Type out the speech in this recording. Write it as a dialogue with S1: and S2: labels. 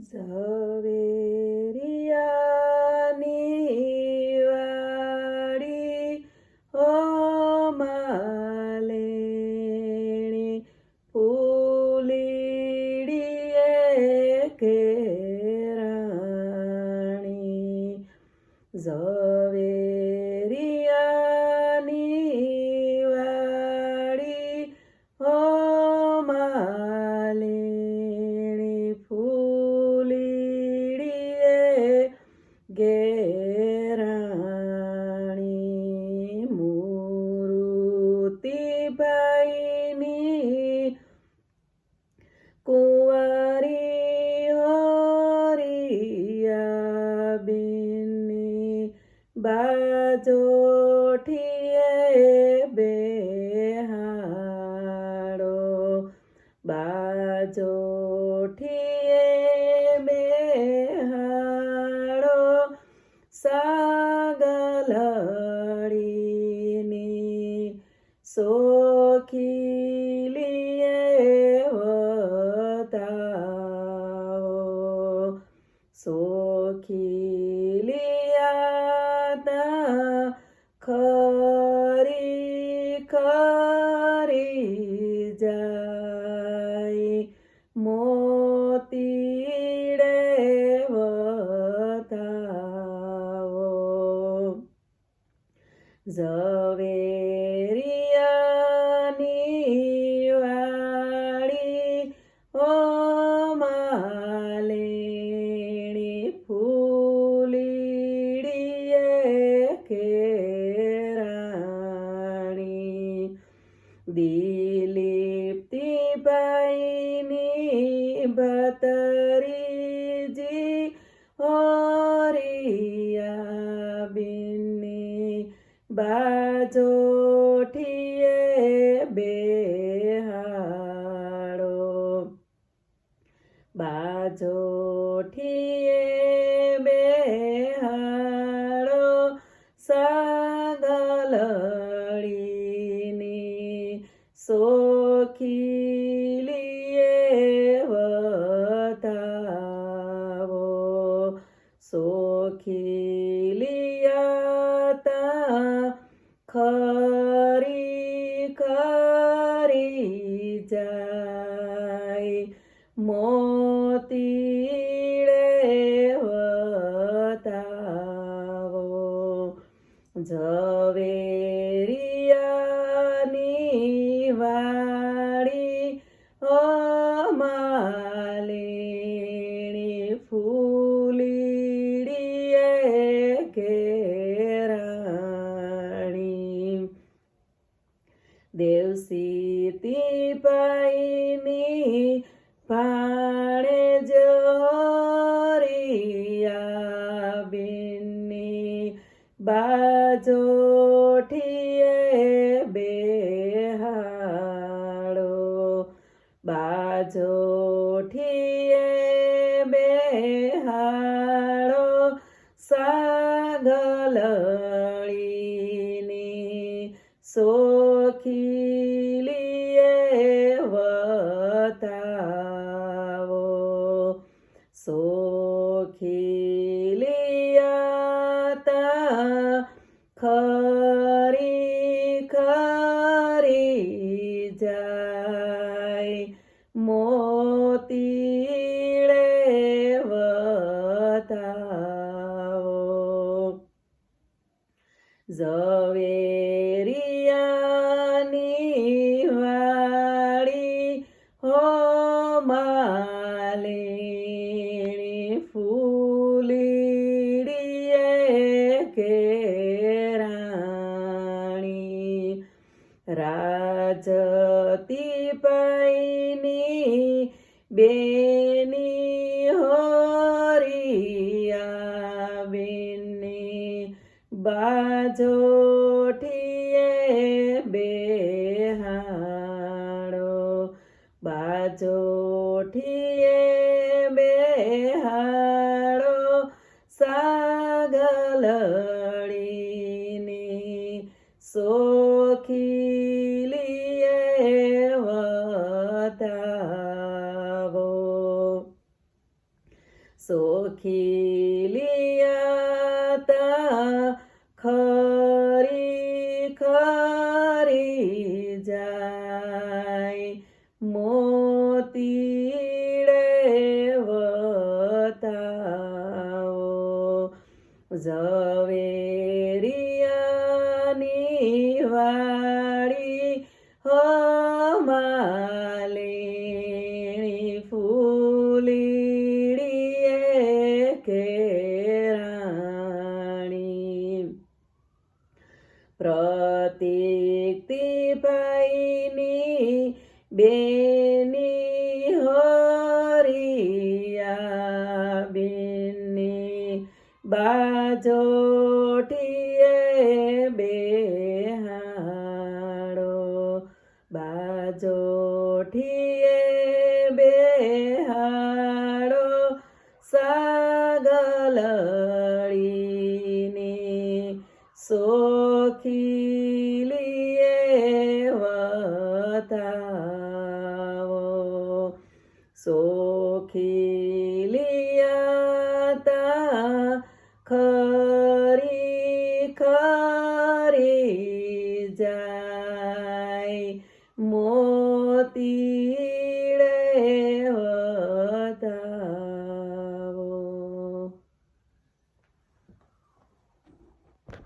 S1: ઝવેરિયાની બાજોઠીએ બેહાડો. બાજોઠીએ બેહાડો. સાગલડીની સોખીલીએ દિલીપ્તિબાઈની બતરીજી ઓરિયા બિની બાજોઠીએ બેહાડો બાજોઠીએ ખરી જાય. મોતીડે વતાવો. ઝવેરિયાની વાડી અમાલેણી માલેણી ફૂલીડીએ કેરાણી દેવસીતી પાઈની પાણે જોરિયા બિની બાજોઠીએ બેહાડો. બાજોઠીએ બેહાડો સાગલડીની સોખીલીએ ઝવેરિયાની વાડી હો માલેણી ફૂલીડીએ કેરાણી. રાજતી પાઈની બેની બાજોઠીએ porque પ્રતિકતી પાઈની બેની હરિયા બેની બાજોટીએ સોખીલિયાતા ખરી ખરી જાય મોતી